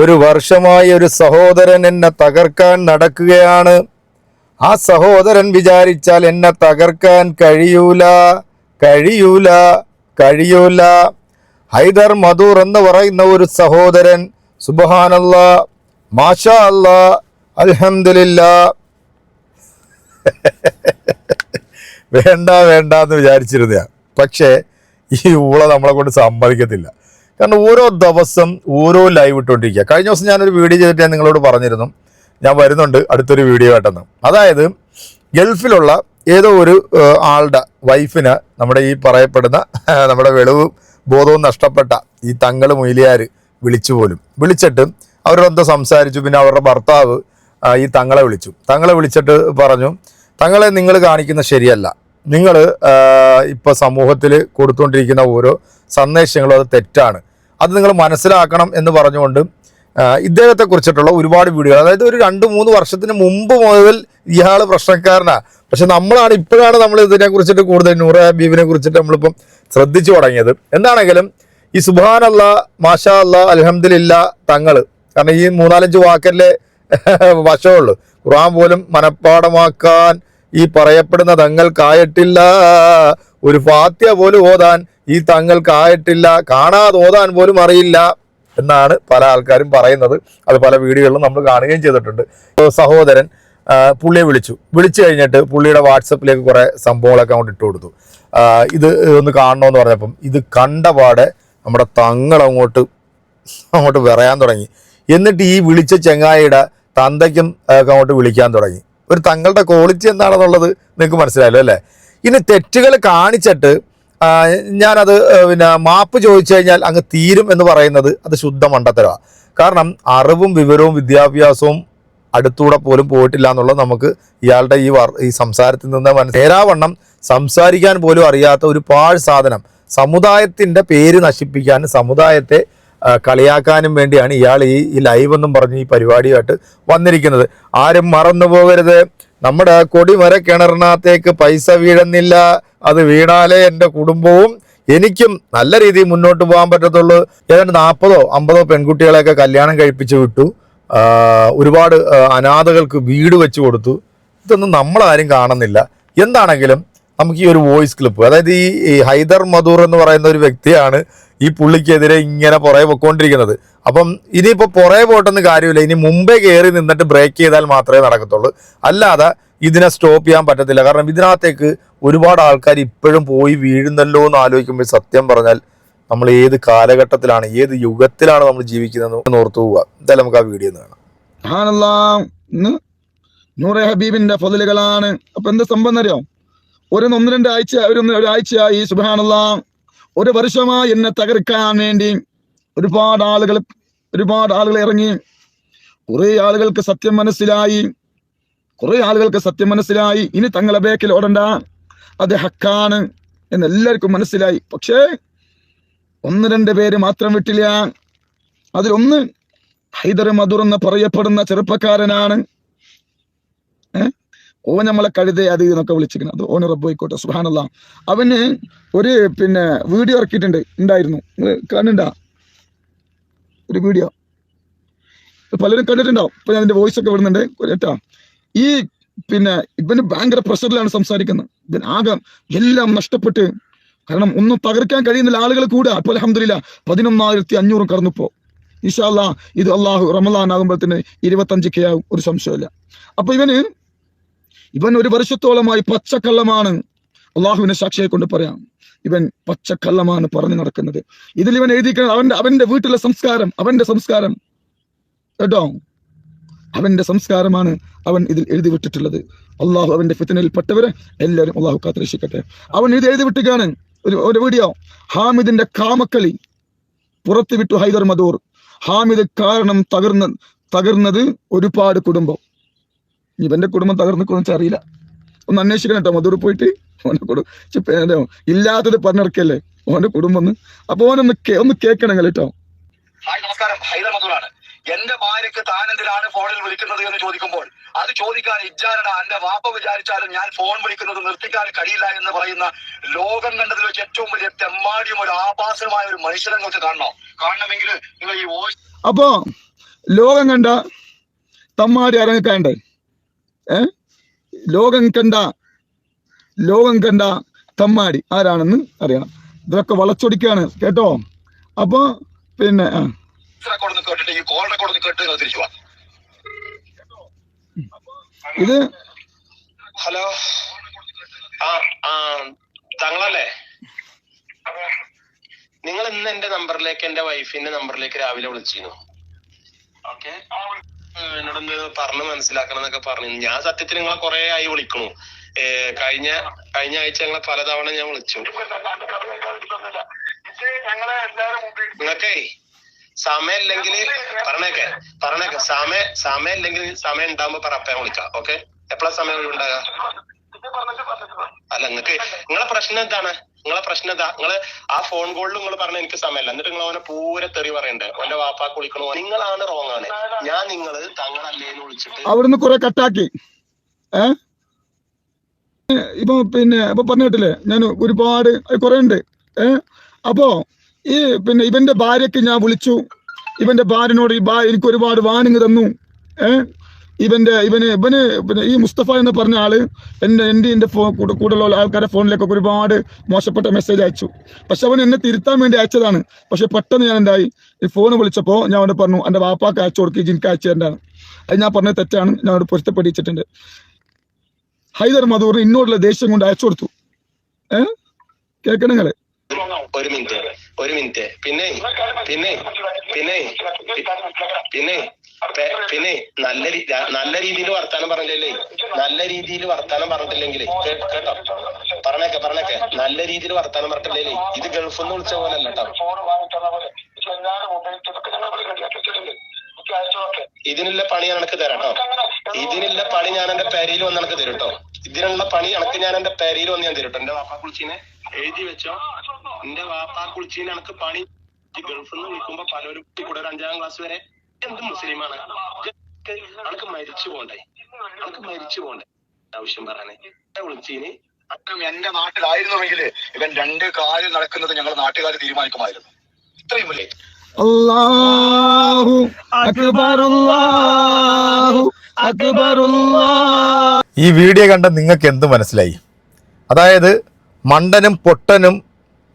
ഒരു വർഷമായി ഒരു സഹോദരൻ എന്നെ തകർക്കാൻ നടക്കുകയാണ്. ആ സഹോദരൻ വിചാരിച്ചാൽ എന്നെ തകർക്കാൻ കഴിയൂല കഴിയൂല കഴിയൂല. ഹൈദർ മധൂർ എന്ന് പറയുന്ന ഒരു സഹോദരൻ സുബഹാനല്ല മാഷാ അല്ല അൽഹംദുലില്ലാ വേണ്ട വേണ്ട എന്ന് വിചാരിച്ചിരുന്ന പക്ഷേ ഈ ഊള നമ്മളെ കൊണ്ട് സമ്മതിക്കത്തില്ല. കാരണം ഓരോ ദിവസം ഓരോ ലൈവ് ഇട്ടുകൊണ്ടിരിക്കുക കഴിഞ്ഞ ദിവസം ഞാനൊരു വീഡിയോ ചെയ്തിട്ട് ഞാൻ നിങ്ങളോട് പറഞ്ഞിരുന്നു. ഞാൻ വരുന്നുണ്ട് അടുത്തൊരു വീഡിയോ ആയിട്ടെന്ന്. അതായത് ഗൾഫിലുള്ള ഏതോ ഒരു ആളുടെ വൈഫിന് നമ്മുടെ ഈ പറയപ്പെടുന്ന നമ്മുടെ വെളിവും ബോധവും നഷ്ടപ്പെട്ട ഈ തങ്ങൾ മൊയിലിയാർ വിളിച്ചു പോലും. വിളിച്ചിട്ട് അവരോടെന്തോ സംസാരിച്ചു. പിന്നെ അവരുടെ ഭർത്താവ് ഈ തങ്ങളെ വിളിച്ചു. തങ്ങളെ വിളിച്ചിട്ട് പറഞ്ഞു തങ്ങളെ നിങ്ങൾ കാണിക്കുന്ന ശരിയല്ല. നിങ്ങൾ ഇപ്പോൾ സമൂഹത്തിൽ കൊടുത്തുകൊണ്ടിരിക്കുന്ന ഓരോ സന്ദേശങ്ങളും അത് തെറ്റാണ്. അത് നിങ്ങൾ മനസ്സിലാക്കണം എന്ന് പറഞ്ഞുകൊണ്ട് ഇദ്ദേഹത്തെ കുറിച്ചിട്ടുള്ള ഒരുപാട് വീഡിയോകൾ അതായത് ഒരു രണ്ട് മൂന്ന് വർഷത്തിന് മുമ്പ് മുതൽ ഇയാൾ പ്രശ്നക്കാരനാണ് പക്ഷെ നമ്മളാണ് ഇപ്പോഴാണ് നമ്മൾ ഇതിനെ കുറിച്ചിട്ട് കൂടുതൽ നൂറ ഹബീബിനെ കുറിച്ചിട്ട് നമ്മളിപ്പം ശ്രദ്ധിച്ചു തുടങ്ങിയത്. എന്താണെങ്കിലും ഈ സുബാൻ അല്ല മാഷാ അല്ല അലഹമ്മദില്ല തങ്ങൾ കാരണം ഈ മൂന്നാലഞ്ച് വാക്കല്ലേ വശമുള്ളൂ. ഖുറാൻ പോലും മനഃപ്പാടമാക്കാൻ ഈ പറയപ്പെടുന്ന തങ്ങൾക്കായിട്ടില്ല ഒരു ഫാത്യ പോലും ഓതാൻ ഈ തങ്ങൾക്കായിട്ടില്ല കാണാതെ ഓതാൻ പോലും അറിയില്ല എന്നാണ് പല ആൾക്കാരും പറയുന്നത്. അത് പല വീഡിയോകളിലും നമ്മൾ കാണുകയും ചെയ്തിട്ടുണ്ട്. സഹോദരൻ പുള്ളിയെ വിളിച്ചു. വിളിച്ചു കഴിഞ്ഞിട്ട് പുള്ളിയുടെ വാട്സപ്പിലേക്ക് കുറേ സംഭവങ്ങളൊക്കെ അങ്ങോട്ട് ഇട്ട് കൊടുത്തു. ഇത് ഒന്ന് കാണണമെന്ന് പറഞ്ഞപ്പം ഇത് കണ്ടപാടെ നമ്മുടെ തങ്ങൾ അങ്ങോട്ട് അങ്ങോട്ട് വിറയാൻ തുടങ്ങി. എന്നിട്ട് ഈ വിളിച്ച ചെങ്ങായിയുടെ തന്തയ്ക്കും അങ്ങോട്ട് വിളിക്കാൻ തുടങ്ങി. ഒരു തങ്ങളുടെ ക്വാളിറ്റി എന്താണെന്നുള്ളത് നിങ്ങൾക്ക് മനസ്സിലായല്ലോ അല്ലേ? ഇനി തെറ്റുകൾ കാണിച്ചിട്ട് ഞാനത് പിന്നെ മാപ്പ് ചോദിച്ചു കഴിഞ്ഞാൽ അങ്ങ് തീരും എന്ന് പറയുന്നത് അത് ശുദ്ധ മണ്ടത്തരമാണ് കാരണം അറിവും വിവരവും വിദ്യാഭ്യാസവും അടുത്തൂടെ പോലും പോയിട്ടില്ല എന്നുള്ളത് നമുക്ക് ഇയാളുടെ ഈ ഈ സംസാരത്തിൽ നിന്ന് മനസ്സേരാവണ്ണം സംസാരിക്കാൻ പോലും അറിയാത്ത ഒരു പാഴ് സാധനം. സമുദായത്തിന്റെ പേര് നശിപ്പിക്കാൻ സമുദായത്തെ കളിയാക്കാനും വേണ്ടിയാണ് ഇയാൾ ഈ ഈ ലൈവ് എന്നും പറഞ്ഞ് ഈ പരിപാടിയായിട്ട് വന്നിരിക്കുന്നത്. ആരും മറന്നു പോകരുത്. നമ്മുടെ കൊടിമര കിണറിനകത്തേക്ക് പൈസ വീഴുന്നില്ല. അത് വീണാലേ എന്റെ കുടുംബവും എനിക്കും നല്ല രീതിയിൽ മുന്നോട്ട് പോകാൻ പറ്റത്തുള്ളൂ. ഏതാണ്ട് നാൽപ്പതോ അമ്പതോ പെൺകുട്ടികളെയൊക്കെ കല്യാണം കഴിപ്പിച്ച് വിട്ടു. ഒരുപാട് അനാഥകൾക്ക് വീട് വെച്ച് കൊടുത്തു. ഇതൊന്നും നമ്മളാരും കാണുന്നില്ല. എന്താണെങ്കിലും നമുക്ക് ഈ ഒരു വോയിസ് ക്ലിപ്പ് അതായത് ഈ ഹൈദർ മധൂർ എന്ന് പറയുന്ന ഒരു വ്യക്തിയാണ് ഈ പുള്ളിക്കെതിരെ ഇങ്ങനെ പുറകെ പൊക്കോണ്ടിരിക്കുന്നത്. അപ്പം ഇനിയിപ്പോൾ പുറകെ പോയിട്ടൊന്ന് കാര്യമില്ല. ഇനി മുമ്പേ കയറി നിന്നിട്ട് ബ്രേക്ക് ചെയ്താൽ മാത്രമേ നടക്കത്തുള്ളൂ. അല്ലാതെ ഇതിനെ സ്റ്റോപ്പ് ചെയ്യാൻ പറ്റത്തില്ല. കാരണം ഇതിനകത്തേക്ക് ഒരുപാട് ആൾക്കാർ ഇപ്പോഴും പോയി വീഴുന്നല്ലോ എന്ന് ആലോചിക്കുമ്പോൾ സത്യം പറഞ്ഞാൽ നമ്മൾ ഏത് കാലഘട്ടത്തിലാണ് ഏത് യുഗത്തിലാണ് നമ്മൾ ജീവിക്കുന്നത് ഓർത്തു പോവുക. എന്തായാലും നമുക്ക് ആ വീഡിയോ കാണാം. ഹബീബിന്റെ ഫതിലുകളാണ്. അപ്പൊ എന്താ സംഭവം അറിയാം ഒരു ഒന്ന് രണ്ട് ആഴ്ച ഒരു ഒരാഴ്ചയായി സുബാനല്ല ഒരു വർഷമായി എന്നെ തകർക്കാൻ വേണ്ടി ഒരുപാട് ആളുകൾ ഒരുപാട് ആളുകൾ ഇറങ്ങി. കുറെ ആളുകൾക്ക് സത്യം മനസ്സിലായി. കുറെ ആളുകൾക്ക് സത്യം മനസ്സിലായി. ഇനി തങ്ങളെ ബേക്കിൽ ഓടണ്ട. അത് ഹക്കാണ് എന്ന് എല്ലാവർക്കും മനസ്സിലായി. പക്ഷേ ഒന്ന് രണ്ട് പേര് മാത്രം വിട്ടില്ല. അതിലൊന്ന് ഹൈദർ മധുർ എന്ന് പറയപ്പെടുന്ന ചെറുപ്പക്കാരനാണ്. ഓ നമ്മളെ കഴുതേ അത് എന്നൊക്കെ വിളിച്ചിരിക്കുന്നത് അത് ഓന് റബ്ബോയിക്കോട്ടെ സുഹാനല്ല അവന് ഒരു പിന്നെ വീഡിയോ ഇറക്കിയിട്ടുണ്ട് ഉണ്ടായിരുന്നു. കാണുന്നുണ്ടാ ഒരു വീഡിയോ? പലരും കണ്ടിട്ടുണ്ടാവും. ഇപ്പൊ ഞാൻ അതിന്റെ വോയിസ് ഒക്കെ വിടുന്നുണ്ട്. കേട്ടാ? ഈ പിന്നെ ഇവന് ഭയങ്കര പ്രഷറിലാണ് സംസാരിക്കുന്നത്. ഇതിന് ആകെ എല്ലാം നഷ്ടപ്പെട്ട്. കാരണം ഒന്നും തകർക്കാൻ കഴിയുന്നില്ല ആളുകൾ കൂടെ അപ്പൊ അലഹമില്ല പതിനൊന്നായിരത്തി അഞ്ഞൂറ് കടന്നിപ്പോ ഇൻഷാല്ല ഇത് അള്ളാഹു റമലാൻ ആകുമ്പോഴത്തേന് ഇരുപത്തഞ്ച് കെ ആകും ഒരു സംശയമില്ല അപ്പൊ ഇവന് ഇവൻ ഒരു വർഷത്തോളമായി പച്ചക്കള്ളമാണ്. അള്ളാഹുവിനെ സാക്ഷിയെ കൊണ്ട് പറയാം. ഇവൻ പച്ചക്കള്ളമാണ് പറഞ്ഞു നടക്കുന്നത്. ഇതിൽ ഇവൻ എഴുതിക്കുന്നത് അവന്റെ അവന്റെ വീട്ടിലെ സംസ്കാരം അവന്റെ സംസ്കാരം. കേട്ടോ? അവന്റെ സംസ്കാരമാണ് അവൻ ഇതിൽ എഴുതി വിട്ടിട്ടുള്ളത്. അള്ളാഹു അവന്റെ ഫിത്തനയിൽ പെട്ടവരെ എല്ലാവരും അള്ളാഹു കാത്തിരക്ഷിക്കട്ടെ. അവൻ ഇത് എഴുതി വിട്ടുകയാണ് ഒരു ഒരു വീഡിയോ. ഹാമിദിന്റെ കാമക്കളി. പുറത്തു വിട്ടു ഹൈദർ മദൂർ ഹാമിദ് കാരണം തകർന്ന തകർന്നത് ഒരുപാട് കുടുംബം. ഇവന്റെ കുടുംബം തകർന്നിക്കൊന്നും അറിയില്ല. ഒന്ന് അന്വേഷിക്കണം കേട്ടോ. മധുര പോയിട്ട് ഓന്റെ കുടുംബം ഇല്ലാത്തത് പറഞ്ഞിറക്കല്ലേ ഓന്റെ കുടുംബം ഒന്ന് അപ്പൊ ഓനൊന്ന് ഒന്ന് കേൾക്കണം കേട്ടോ. ഹായ് നമസ്കാരം. ഹൈദർ മധൂറാണ്. എന്റെ ഭാര്യക്ക് താൻ എന്തിനാണ് ഫോണിൽ വിളിക്കുന്നത് എന്ന് ചോദിക്കുമ്പോൾ അത് ചോദിക്കാൻ ഇജ്ജാനട. എന്റെ വാപ്പ വിചാരിച്ചാലും ഞാൻ ഫോൺ വിളിക്കുന്നത് നിർത്തിക്കാൻ കഴിയില്ല എന്ന് പറയുന്ന ലോകം കണ്ടതിൽ വെച്ച് ഏറ്റവും വലിയ തെമ്മാടിയും ഒരു ആഭാസമായ ഒരു മനുഷ്യനെ നിങ്ങൾക്ക് കാണണോ? കാണണമെങ്കിൽ നിങ്ങൾ ഈ വോയിസ് അപ്പോ ലോകം കണ്ട തമ്മാടി അരങ്ങക്കാണ്ട് ലോകം കണ്ട ലോകം കണ്ട തമ്മാടി ആരാണെന്ന് അറിയണം. ഇതൊക്കെ വളച്ചൊടിക്കാണ് കേട്ടോ? അപ്പൊ പിന്നെ ഇത് ഹലോ. ആ ആ താങ്കളല്ലേ നിങ്ങൾ ഇന്ന് എന്റെ നമ്പറിലേക്ക് എന്റെ വൈഫിന്റെ നമ്പറിലേക്ക് രാവിലെ വിളിച്ചിരുന്നു. ഓക്കെ എന്നോടൊന്ന് പറഞ്ഞു മനസ്സിലാക്കണം എന്നൊക്കെ പറഞ്ഞു. ഞാൻ സത്യത്തിൽ നിങ്ങളെ കുറെ ആയി വിളിക്കണു. കഴിഞ്ഞ കഴിഞ്ഞ ആഴ്ച ഞങ്ങളെ പലതവണ ഞാൻ വിളിച്ചു. നിങ്ങക്കേ സമയമില്ലെങ്കിൽ പറഞ്ഞേക്കെ പറഞ്ഞേക്കെ. സമയ സമയം ഇല്ലെങ്കിൽ സമയം ഉണ്ടാകുമ്പോ പറ അപ്പ വിളിക്കാം. ഓക്കെ? എപ്പോഴാ സമയം ഉണ്ടാകുക അല്ല നിങ്ങക്ക് നിങ്ങളെ പ്രശ്നം എന്താണ്? നിങ്ങളെ പ്രശ്നം എന്താ? നിങ്ങൾ ആ ഫോൺ കോളിൽ നിങ്ങൾ പറഞ്ഞ എനിക്ക് സമയമല്ല. എന്നിട്ട് നിങ്ങൾ അവനെ പൂരെ തെറി പറയണ്ടേ? അവന്റെ വാപ്പാക്ക് വിളിക്കണോ. നിങ്ങളാണ് റോങ് ഞാൻ നിങ്ങൾ വിളിച്ചിട്ട് അവിടുന്ന് കുറെ കട്ടാക്കി. ഏ? ഇപ്പൊ പിന്നെ ഇപ്പൊ പറഞ്ഞിട്ടില്ലേ ഞാൻ ഒരുപാട് കുറെ ഉണ്ട്. ഏ? അപ്പോ ഈ പിന്നെ ഇവന്റെ ഭാര്യക്ക് ഞാൻ വിളിച്ചു. ഇവന്റെ ഭാര്യനോട് ഈ ഭാര്യ എനിക്ക് ഒരുപാട് വാണിങ് തന്നു. ഏ? ഇവന്റെ ഇവന് ഇവന് പിന്നെ ഈ മുസ്തഫ എന്ന് പറഞ്ഞ ആൾ എന്റെ എന്റെ എന്റെ ഫോൺ കൂടെ കൂടെയുള്ള ആൾക്കാരുടെ ഫോണിലേക്കൊക്കെ ഒരുപാട് മോശപ്പെട്ട മെസ്സേജ് അയച്ചു. പക്ഷെ അവൻ എന്നെ തിരുത്താൻ വേണ്ടി അയച്ചതാണ്. പക്ഷെ പെട്ടെന്ന് ഞാൻ എന്തായി? ഈ ഫോൺ വിളിച്ചപ്പോ ഞാൻ അവിടെ പറഞ്ഞു എന്റെ വാപ്പാക്ക് അയച്ചു കൊടുക്കുക ജിൻക്ക് അയച്ചു തരേണ്ടതാണ് അത് ഞാൻ പറഞ്ഞത് തെറ്റാണ്. ഞാൻ അവിടെ പൊരുത്തപ്പെടിച്ചിട്ടുണ്ട് ഹൈദർ മധൂറിന് ഇന്നോടുള്ള ദേഷ്യം കൊണ്ട് അയച്ചു കൊടുത്തു. ഏ? കേൾക്കണങ്ങൾ ഒരു മിനിറ്റ് ഒരു മിനിറ്റ്. പിന്നെ പിന്നെ പിന്നെ പിന്നെ പിന്നെ നല്ല നല്ല രീതിയിൽ വർത്താനം പറഞ്ഞില്ലേ നല്ല രീതിയിൽ വർത്താനം പറഞ്ഞിട്ടില്ലെങ്കിലേ കേട്ടോ. പറഞ്ഞേക്കെ പറഞ്ഞേക്കെ. നല്ല രീതിയിൽ വർത്താനം പറഞ്ഞിട്ടില്ലേ ഇത് ഗൾഫിൽ നിന്ന് വിളിച്ച പോലെ അല്ല കേട്ടോ ഇതിനുള്ള പണി ഞാൻ എനിക്ക് തരാം കേട്ടോ ഇതിനുള്ള പണി ഞാൻ എന്റെ പെരയിൽ വന്ന് എനിക്ക് തരും കേട്ടോ ഇതിനുള്ള പണി എനിക്ക് ഞാൻ എന്റെ പെരയിൽ വന്ന് ഞാൻ തരും കേട്ടോ എന്റെ വാപ്പാ കുളിച്ചിനെ എഴുതി വെച്ചോ. എന്റെ വാപ്പാ കുളിച്ചിനെ എനിക്ക് പണി. ഗൾഫിൽ നിന്ന് വിളിക്കുമ്പോ പലരും കൂടെ ഒരു അഞ്ചാം ക്ലാസ് വരെ എന്ത് മുസ്ലിമാണ്. അനക്ക് മരിച്ചു പോണ്ടേ? അനക്ക് മരിച്ചു പോണ്ടേ? ആവശ്യം പറയാനേ വിളിച്ചീന്. എന്റെ നാട്ടിലായിരുന്നുവെങ്കിൽ ഇവൻ രണ്ട് കാര്യം നടക്കുന്നത് ഞങ്ങൾ നാട്ടുകാർ തീരുമാനിക്കുമായിരുന്നു. ഇത്രയും വലിയ അല്ലാഹു അക്ബർ അല്ലാഹു അക്ബർ അല്ലാഹു. ഈ വീഡിയോ കണ്ട നിങ്ങൾക്ക് എന്ത് മനസ്സിലായി? അതായത് മണ്ടനും പൊട്ടനും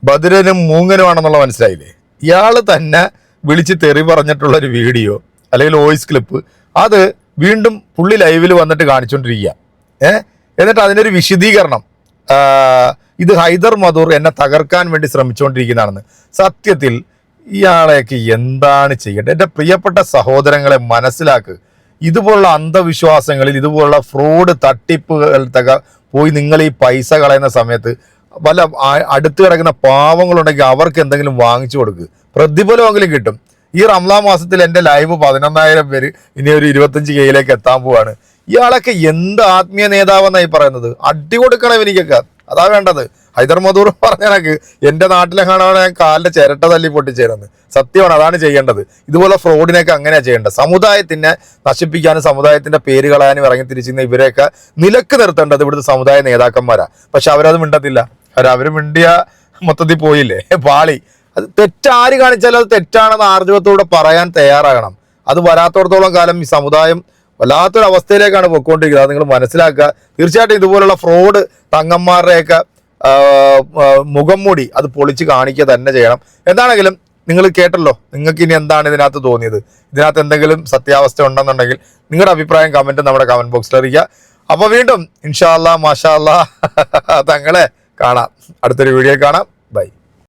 ബദിരനും മൂങ്ങനുമാണെന്നുള്ള മനസ്സിലായില്ലേ? ഇയാൾ തന്നെ വിളിച്ച് തെറി പറഞ്ഞിട്ടുള്ള ഒരു വീഡിയോ അല്ലെങ്കിൽ വോയിസ് ക്ലിപ്പ് അത് വീണ്ടും പുള്ളി ലൈവിൽ വന്നിട്ട് കാണിച്ചുകൊണ്ടിരിക്കുക ഏഹ് എന്നിട്ട് അതിനൊരു വിശദീകരണം. ഇത് ഹൈദർ മധൂർ എന്നെ തകർക്കാൻ വേണ്ടി ശ്രമിച്ചുകൊണ്ടിരിക്കുന്നതാണെന്ന് സത്യത്തിൽ ഇയാളെയൊക്കെ എന്താണ് ചെയ്യേണ്ടത്? എന്റെ പ്രിയപ്പെട്ട സഹോദരങ്ങളെ മനസ്സിലാക്ക്. ഇതുപോലുള്ള അന്ധവിശ്വാസങ്ങളിൽ ഇതുപോലുള്ള ഫ്രോഡ് തട്ടിപ്പുകൾക്കൊക്കെ പോയി നിങ്ങൾ ഈ പൈസ കളയുന്ന സമയത്ത് വല്ല അടുത്ത് കിടക്കുന്ന പാവങ്ങളുണ്ടെങ്കിൽ അവർക്ക് എന്തെങ്കിലും വാങ്ങിച്ചു കൊടുക്കുക പ്രതിഫലമെങ്കിലും കിട്ടും. ഈ റംലാ മാസത്തിൽ എന്റെ ലൈവ് പതിനൊന്നായിരം പേര് ഇനി ഒരു ഇരുപത്തഞ്ച് കെയിലേക്ക് എത്താൻ പോവാണ്. ഇയാളൊക്കെ എന്ത് ആത്മീയ നേതാവെന്നായി പറയുന്നത്? അടി കൊടുക്കണം എനിക്കൊക്കെ അതാ വേണ്ടത്. ഹൈദർ മധൂർ പറഞ്ഞനക്ക് എന്റെ നാട്ടിലെ കാണാൻ ഞാൻ കാലിന്റെ ചിരട്ട തല്ലി പൊട്ടിച്ചേരുന്നത്? സത്യമാണ് അതാണ് ചെയ്യേണ്ടത്. ഇതുപോലെ ഫ്രോഡിനൊക്കെ അങ്ങനെയാണ് ചെയ്യേണ്ടത്. സമുദായത്തിനെ നശിപ്പിക്കാനും സമുദായത്തിന്റെ പേര് കളയാനും ഇറങ്ങി തിരിച്ചിരുന്ന ഇവരെയൊക്കെ നിലയ്ക്ക് നിർത്തേണ്ടത് ഇവിടുത്തെ സമുദായ നേതാക്കന്മാരാണ് പക്ഷെ അവരത് മിണ്ടത്തില്ല. അവർ മിണ്ടിയ മൊത്തത്തിൽ പോയില്ലേ? പാളി. അത് തെറ്റാര് കാണിച്ചാലും അത് തെറ്റാണെന്ന് ആർജവത്തോടെ പറയാൻ തയ്യാറാകണം. അത് വരാത്തോടത്തോളം കാലം ഈ സമുദായം വല്ലാത്തൊരു അവസ്ഥയിലേക്കാണ് പൊയ്ക്കൊണ്ടിരിക്കുന്നത്. അത് നിങ്ങൾ മനസ്സിലാക്കുക. തീർച്ചയായിട്ടും ഇതുപോലുള്ള ഫ്രോഡ് തങ്ങന്മാരുടെയൊക്കെ മുഖം മൂടി അത് പൊളിച്ച് കാണിക്കുക തന്നെ ചെയ്യണം. എന്താണെങ്കിലും നിങ്ങൾ കേട്ടല്ലോ നിങ്ങൾക്ക് ഇനി എന്താണ് ഇതിനകത്ത് തോന്നിയത്? ഇതിനകത്ത് എന്തെങ്കിലും സത്യാവസ്ഥ ഉണ്ടെന്നുണ്ടെങ്കിൽ നിങ്ങളുടെ അഭിപ്രായം കമന്റ് നമ്മുടെ കമന്റ് ബോക്സിൽ അറിയിക്കുക. അപ്പോൾ വീണ്ടും ഇൻഷാ മാഷാല്ല തങ്ങളെ കാണാം. അടുത്തൊരു വീഡിയോ കാണാം.